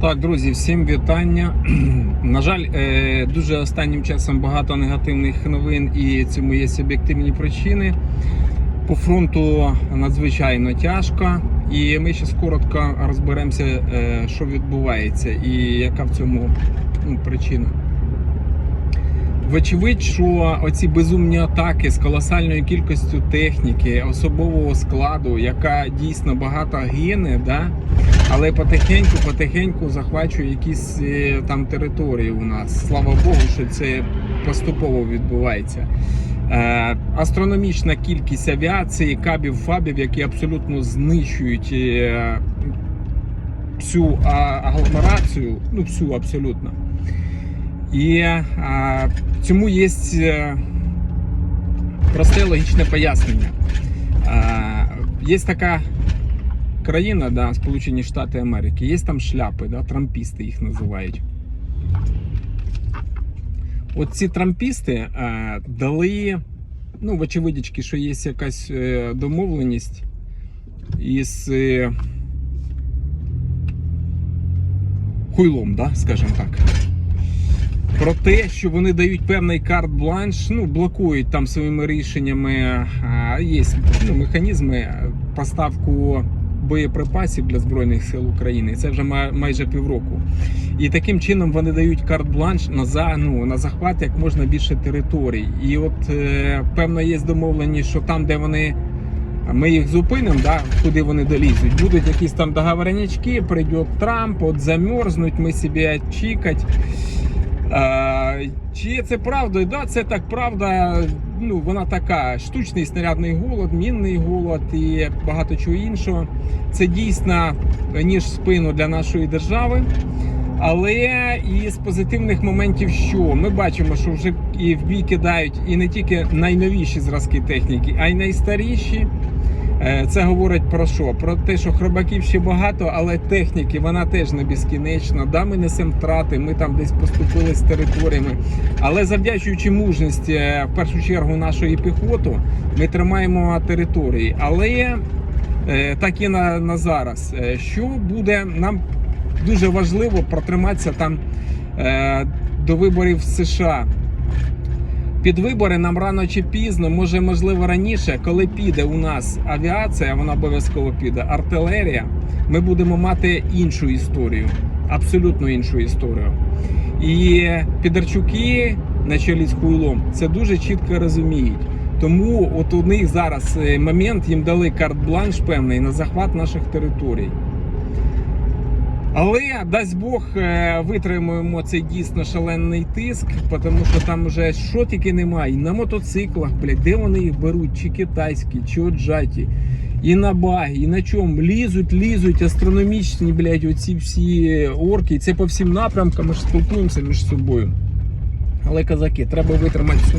Так, друзі, всім вітання. На жаль, е, дуже останнім часом багато негативних новин, і цьому є об'єктивні причини. По фронту надзвичайно тяжко, і ми ще коротко розберемося, е, що відбувається і яка в цьому ну, причина. Вочевидь, що оці безумні атаки з колосальною кількістю техніки, особового складу, яка дійсно багато гине, да? Але потихеньку, потихеньку захвачує якісь е, там території у нас. Слава Богу, що це поступово відбувається. Е, астрономічна кількість авіації, кабів, фабів, які абсолютно знищують е, всю агломерацію, ну всю абсолютно. І цьому є просте логічне пояснення. Є така країна, да, Сполучені Штати Америки, є там шляпи, да, трампісти їх називають. От ці трампісти е, дали, ну, вочевидячки, що є якась е, домовленість із е, хуйлом, да, скажімо так. Про те, що вони дають певний карт-бланш, ну, блокують там своїми рішеннями, є ну, механізми поставку боєприпасів для Збройних сил України. Це вже май- майже півроку. І таким чином вони дають карт-бланш на за ну, на захват як можна більше територій. І от е, певно є домовленість, що там, де вони. Ми їх зупинимо, да, куди вони долізуть. Будуть якісь там договорнячки, прийде Трамп, от замерзнуть, ми собі чікать. Чи це правда? Да, це так правда. Ну, вона така: штучний снарядний голод, мінний голод і багато чого іншого. Це дійсно ніж спину для нашої держави. Але і з позитивних моментів, що ми бачимо, що вже і в бій кидають і не тільки найновіші зразки техніки, а й найстаріші. Е, Це говорить про що? Про те, що хробаків ще багато, але техніки вона теж не безкінечна. Да, ми несемо втрати, ми там десь поступили з територіями. Але завдячуючи мужності, е, в першу чергу, нашої піхоти, ми тримаємо території. Але е, так і на, на зараз. Що буде нам дуже важливо протриматися там до виборів в США. Під вибори нам рано чи пізно, може можливо раніше, коли піде у нас авіація, вона обов'язково піде, артилерія, ми будемо мати іншу історію, абсолютно іншу історію. І підарчуки на чолі з хуйлом це дуже чітко розуміють. Тому от у них зараз е, момент їм дали карт-бланш певний на захват наших територій. Але дасть Бог е, витримуємо цей дійсно шалений тиск, тому що там вже що тільки немає. І на мотоциклах, блядь, де вони їх беруть, чи китайські, чи оджаті, і на баги, і на чому лізуть, лізуть астрономічні, блядь, оці всі орки. Це по всім напрямкам ми ж спілкуємося між собою. Але казаки, треба витримати цю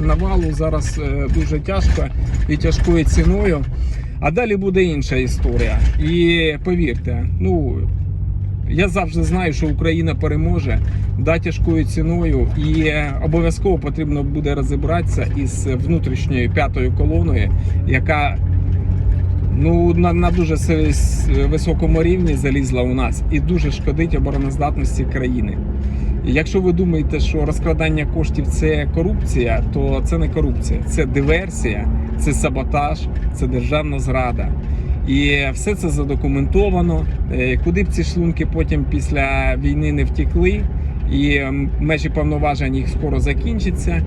навалу. Зараз е, дуже тяжко і тяжкою ціною. А далі буде інша історія. І повірте, ну я завжди знаю, що Україна переможе да тяжкою ціною, і е, обов'язково потрібно буде розібратися із внутрішньою п'ятою колоною, яка ну на, на дуже високому рівні залізла у нас і дуже шкодить обороноздатності країни. Якщо ви думаєте, що розкрадання коштів це корупція, то це не корупція, це диверсія, це саботаж, це державна зрада. І все це задокументовано. Е, Куди б ці шлунки потім після війни не втекли, і межі повноважень їх скоро закінчаться.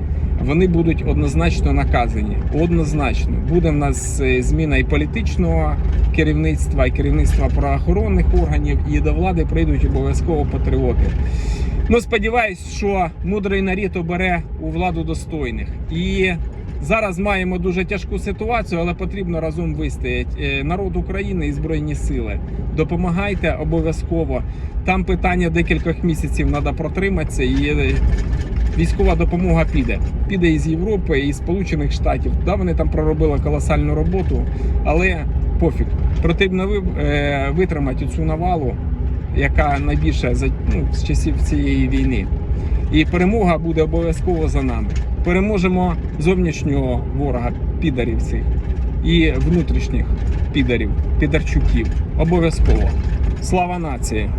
Вони будуть однозначно наказані. Однозначно буде в нас е, зміна і політичного керівництва, і керівництва правоохоронних органів, і до влади прийдуть обов'язково патріоти. Ну, сподіваюсь, що мудрий нарід обере у владу достойних. І зараз маємо дуже тяжку ситуацію, але потрібно разом вистояти. Е, Народ України і Збройні сили. Допомагайте обов'язково. Там питання декількох місяців треба протриматися. І е, військова допомога піде. Піде із Європи, і Сполучених Штатів. Да, вони там проробили колосальну роботу, але пофіг. Потрібно е, витримати цю навалу яка найбільша ну, з часів цієї війни. І перемога буде обов'язково за нами. Переможемо зовнішнього ворога, підарів цих і внутрішніх підарів, підарчуків. Обов'язково. Слава нації!